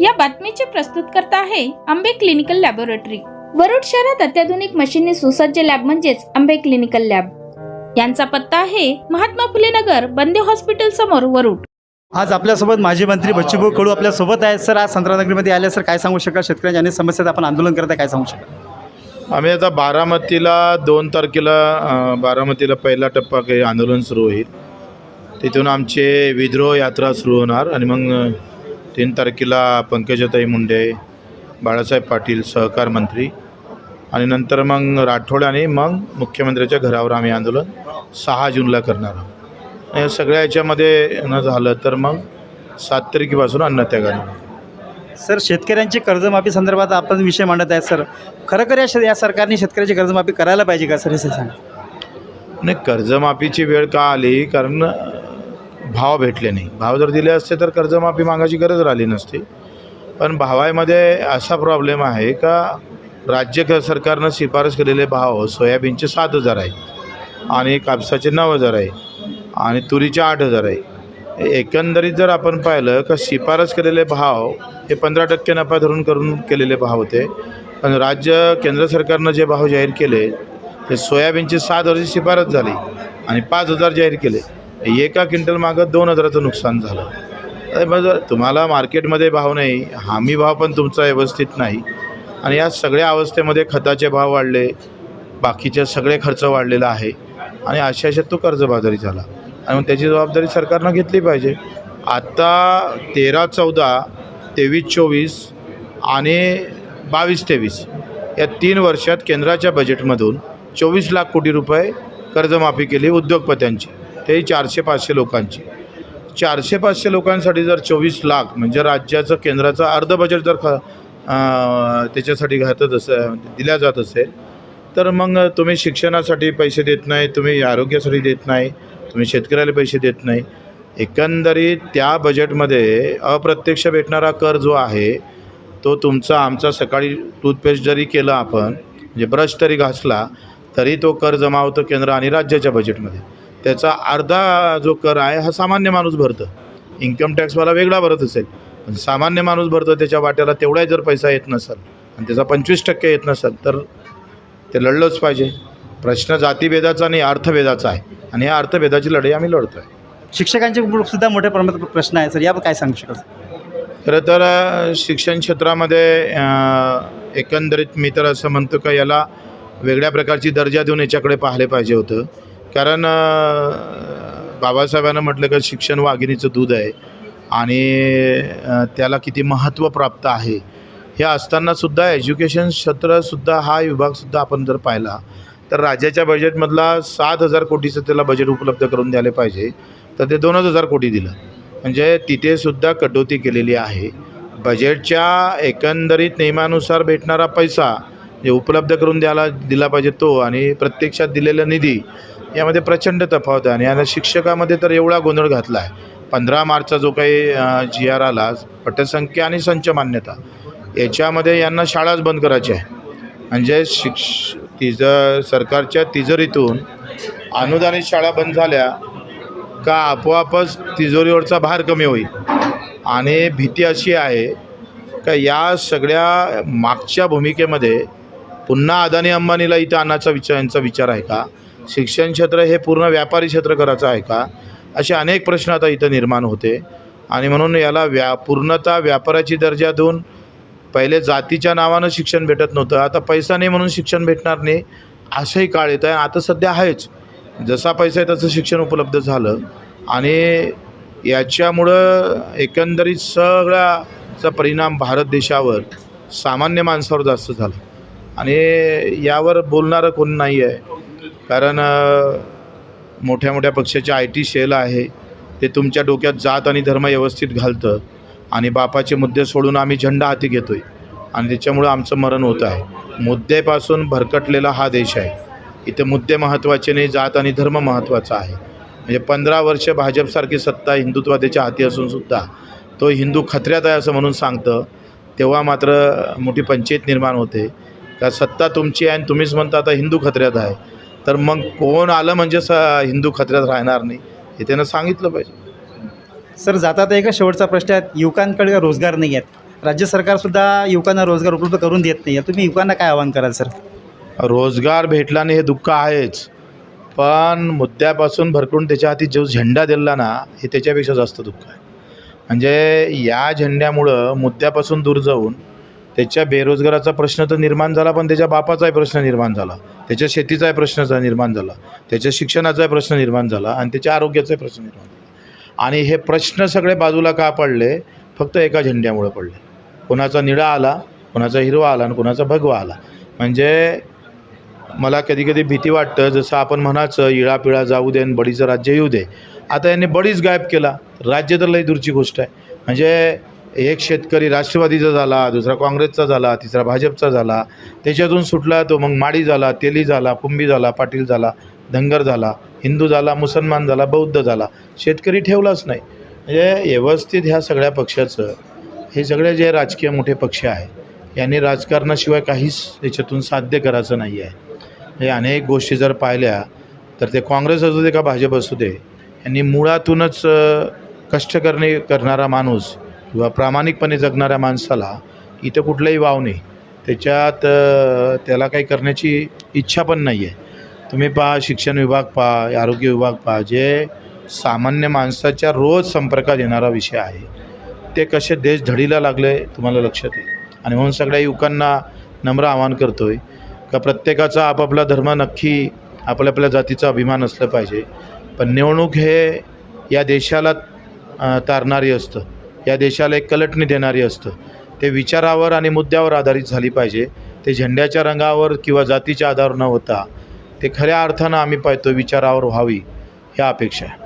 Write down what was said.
या बातमीचे प्रस्तुत करता आहे आंबे क्लिनिकल लॅबोरेटरी. वरुड शहरात अत्याधुनिक मशीनने सुसज्ज लॅब म्हणजेच आंबे क्लिनिकल लॅब. यांचा पत्ता आहे महात्मा फुले नगर बंदे हॉस्पिटल समोर वरुड. आज आपल्यासोबत माजी मंत्री बच्चूभाऊ कडू आपल्यासोबत आहेत. सर आज संत्रानगरीमध्ये आले. सर काय सांगू शकाल? शेतकऱ्यांच्या अनेक समस्यात आपण आंदोलन करत आहे. काय सांगू शकाल? आम्ही आता बारामतीला दोन तारखेला अ, बारामतीला पहिला टप्पा काही आंदोलन सुरू होईल. तिथून आमचे विद्रोह यात्रा सुरू होणार आणि मग अ, तीन तारखेला पंकजाताई मुंडे बाळासाहेब पाटील सहकार मंत्री. आणि नंतर मग राठोड आणि मग मुख्यमंत्र्याच्या घरावर आम्ही आंदोलन सहा जूनला करणार आहोत. या सगळ्या याच्यामध्ये न झालं तर मग सात तारखेपासून अन्नत्यागाने सर शेतकऱ्यांची कर्जमाफी संदर्भात आपण विषय मांडत आहेत सर. खरोखर या या सरकारने शेतकऱ्याची कर्जमाफी करायला पाहिजे का सर हे सांगा. नाही कर्जमाफीची वेळ का आली? कारण भाव भेटले नाही. भाव जर दिले असते तर कर्जमाफी मागायची गरज राहिली नसती. पण भावामध्ये असा प्रॉब्लेम आहे का राज्य सरकारनं शिफारस केलेले भाव सोयाबीनचे सात हजार आहे आणि कापसाचे नऊ हजार आहे आणि तुरीचे आठ हजार आहे. एकंदरीत जर आपण पाहिलं का शिफारस केलेले भाव हे पंधरा टक्के नफा धरून करून केलेले भाव होते. पण राज्य केंद्र सरकारनं जे भाव जाहीर केले ते सोयाबीनचे सात हजारची शिफारस झाली आणि पाच हजार जाहीर केले. एका क्विंटल मागं दोन हजाराचं नुकसान झालं. बरं तुम्हाला मार्केटमध्ये भाव नाही हमी भाव पण तुमचा व्यवस्थित नाही आणि या सगळ्या अवस्थेमध्ये खताचे भाव वाढले बाकीचे सगळे खर्च वाढलेला आहे आणि अशा अशात तो कर्जबाजारी झाला. आणि मग त्याची जबाबदारी सरकारनं घेतली पाहिजे. आत्ता तेरा चौदा तेवीस चोवीस आणि बावीस तेवीस या तीन वर्षात केंद्राच्या बजेटमधून चोवीस लाख कोटी रुपये कर्जमाफी केली उद्योगपत्यांची. तेही चारशे पाचशे लोकांची. चारशे पाचशे लोकांसाठी जर चोवीस लाख म्हणजे राज्याचं केंद्राचं अर्ध बजेट जर ख त्याच्यासाठी घातत असं दिल्या जात असेल तर मग तुम्ही शिक्षणासाठी पैसे देत नाही तुम्ही आरोग्यासाठी देत नाही तुम्ही शेतकऱ्याला पैसे देत नाही. एकंदरीत त्या बजेटमध्ये अप्रत्यक्ष भेटणारा कर जो आहे तो तुमचा आमचा सकाळी टूथपेस्ट जरी केला आपण म्हणजे ब्रश तरी घासला तरी तो कर जमा होतो केंद्र आणि राज्याच्या बजेटमध्ये त्याचा अर्धा जो कर आहे हा सामान्य माणूस भरतं. इन्कम टॅक्सवाला वेगळा भरत असेल पण सामान्य माणूस भरतो त्याच्या वाट्याला तेवढा जर पैसा येत नसेल आणि त्याचा पंचवीस टक्के येत नसेल तर ते लढलंच पाहिजे. प्रश्न जातीभेदाचा नाही अर्थभेदाचा आहे. आणि या अर्थभेदाची लढाई आम्ही लढतो आहे शिक्षकांचे सुद्धा मोठ्या प्रमाणात प्रश्न आहे सर. यावर काय सांगू शकाल? खरं तर शिक्षण क्षेत्रामध्ये एकंदरीत मी तर असं म्हणतो का याला वेगळ्या प्रकारची दर्जा देऊन याच्याकडे पाहिले पाहिजे होतं. कारण बाबासाहेबांना म्हटलं का शिक्षण वाघिणीचं दूध आहे आणि त्याला किती महत्त्व प्राप्त आहे. हे असतानासुद्धा एज्युकेशन क्षेत्रसुद्धा हा विभागसुद्धा आपण जर पाहिला तर राज्याच्या बजेटमधला सात हजार कोटीचं त्याला बजेट उपलब्ध करून द्यायला पाहिजे. तर ते दोनच हजार कोटी दिलं. म्हणजे तिथेसुद्धा कटौती कटोती केलेली आहे. बजेटच्या एकंदरीत नियमानुसार भेटणारा पैसा जे उपलब्ध करून द्यायला दिला पाहिजे तो आणि प्रत्यक्षात दिलेला निधी यामध्ये प्रचंड तफावत आहे. आणि आता शिक्षकामध्ये तर एवढा गोंधळ घातला आहे. पंधरा मार्चचा जो काही जी आर आला पटसंख्या आणि संच मान्यता याच्यामध्ये यांना शाळाच बंद करायची आहे. म्हणजे शिक्ष तिज सरकारच्या तिजोरीतून अनुदानित शाळा बंद झाल्या का आपोआपच तिजोरीवरचा भार कमी होईल? आणि भीती अशी आहे का या सगळ्या मागच्या भूमिकेमध्ये पुन्हा अदानी अंबानीला इथं आणण्याचा विचार यांचा विचार आहे का? शिक्षण क्षेत्र हे पूर्ण व्यापारी क्षेत्र करायचं आहे का? असे अनेक प्रश्न आता इथं निर्माण होते. आणि म्हणून याला व्या पूर्णतः व्यापाराची दर्जा देऊन पहिले जातीच्या नावानं शिक्षण भेटत नव्हतं. आता पैसा नाही म्हणून शिक्षण भेटणार नाही असंही काळ येत आहे आता सध्या आहेच. जसा पैसा आहे तसं शिक्षण उपलब्ध झालं. आणि याच्यामुळं एकंदरीत सगळ्याचा परिणाम भारत देशावर सामान्य माणसावर जास्त झाला. आणि यावर बोलणारं कोण नाही आहे कारण मोठ्या मोठ्या पक्षाचे आय टी सेल आहे ते तुमच्या डोक्यात जात आणि धर्म व्यवस्थित घालतं आणि बापाचे मुद्दे सोडून आम्ही झेंडा हाती घेतो आहे आणि त्याच्यामुळं आमचं मरण होत आहे. मुद्देपासून भरकटलेला हा देश आहे. इथे मुद्दे महत्त्वाचे नाही जात आणि धर्म महत्त्वाचा आहे. म्हणजे पंधरा वर्ष भाजपसारखी सत्ता हिंदुत्वादेच्या हाती असूनसुद्धा तो हिंदू खत्र्यात आहे असं म्हणून सांगतं. तेव्हा मात्र मोठी पंचायत निर्माण होते. का सत्ता तुमची आहे आणि तुम्हीच म्हणता आता हिंदू खत्र्यात आहे. तर मग कोण आलं म्हणजे स हिंदू खत्र्यात राहणार नाही हे त्यानं सांगितलं पाहिजे. सर जातात एक शेवटचा प्रश्न आहे युवकांकडे रोजगार नाही आहेत. राज्य सरकारसुद्धा युवकांना रोजगार उपलब्ध करून देत नाही तुम्ही युवकांना काय आवाहन कराल सर? रोजगार भेटला नाही हे दुःख आहेच पण मुद्द्यापासून भरकून त्याच्या हाती जो झेंडा दिला ना हे त्याच्यापेक्षा जास्त दुःख आहे. म्हणजे या झेंड्यामुळं मुद्द्यापासून दूर जाऊन त्याच्या बेरोजगाराचा प्रश्न तर निर्माण झाला पण त्याच्या बापाचाही प्रश्न निर्माण झाला. त्याच्या शेतीचाही प्रश्न निर्माण झाला. त्याच्या शिक्षणाचाही प्रश्न निर्माण झाला आणि त्याच्या आरोग्याचाही प्रश्न निर्माण झाला. आणि हे प्रश्न सगळे बाजूला का पडले? फक्त एका झेंड्यामुळे पडले. कोणाचा निळा आला कोणाचा हिरवा आला आणि कोणाचा भगवा आला. म्हणजे मला कधी कधी भीती वाटतं जसं आपण म्हणायचं इळा पिळा जाऊ दे आणि बडीचं राज्य येऊ दे. आता यांनी बडीच गायब केला. राज्य तर लई दूरची गोष्ट आहे. म्हणजे एक शेतकरी राष्ट्रवादीचा झाला दुसरा काँग्रेसचा झाला तिसरा भाजपचा झाला त्याच्यातून सुटला तो मग माडी झाला तेली झाला कुंभी झाला पाटील झाला धनगर झाला हिंदू झाला मुसलमान झाला बौद्ध झाला. शेतकरी ठेवलाच नाही. म्हणजे व्यवस्थित ह्या सगळ्या पक्षाचं हे सगळे जे राजकीय मोठे पक्ष आहे यांनी राजकारणाशिवाय काहीच याच्यातून साध्य करायचं नाही आहे. म्हणजे अनेक गोष्टी जर पाहिल्या तर ते काँग्रेस असू दे का भाजप असू दे यांनी मुळातूनच कष्ट करणे करणारा माणूस किंवा प्रामाणिकपणे जगणाऱ्या माणसाला इथं कुठलंही वाव नाही. त्याच्यात त्याला काही करण्याची इच्छा पण नाही आहे तुम्ही पहा शिक्षण विभाग पहा आरोग्य विभाग पहा जे सामान्य माणसाच्या रोज संपर्कात येणारा विषय आहे ते कसे देश धडीला लागले तुम्हाला लक्षात येईल. आणि म्हणून सगळ्या युवकांना नम्र आवाहन करतो आहे का प्रत्येकाचा आपापला धर्म नक्की आपल्या आपल्या जातीचा अभिमान असलं पाहिजे. पण निवडणूक हे या देशाला तारणारी असतं. या देशाला एक कलटणी देणारी असतं. ते विचारावर आणि मुद्द्यावर आधारित झाली पाहिजे. ते झेंड्याच्या रंगावर किंवा जातीच्या आधार न होता ते खऱ्या अर्थानं आम्ही पाहतो विचारावर व्हावी ह्या अपेक्षा आहे.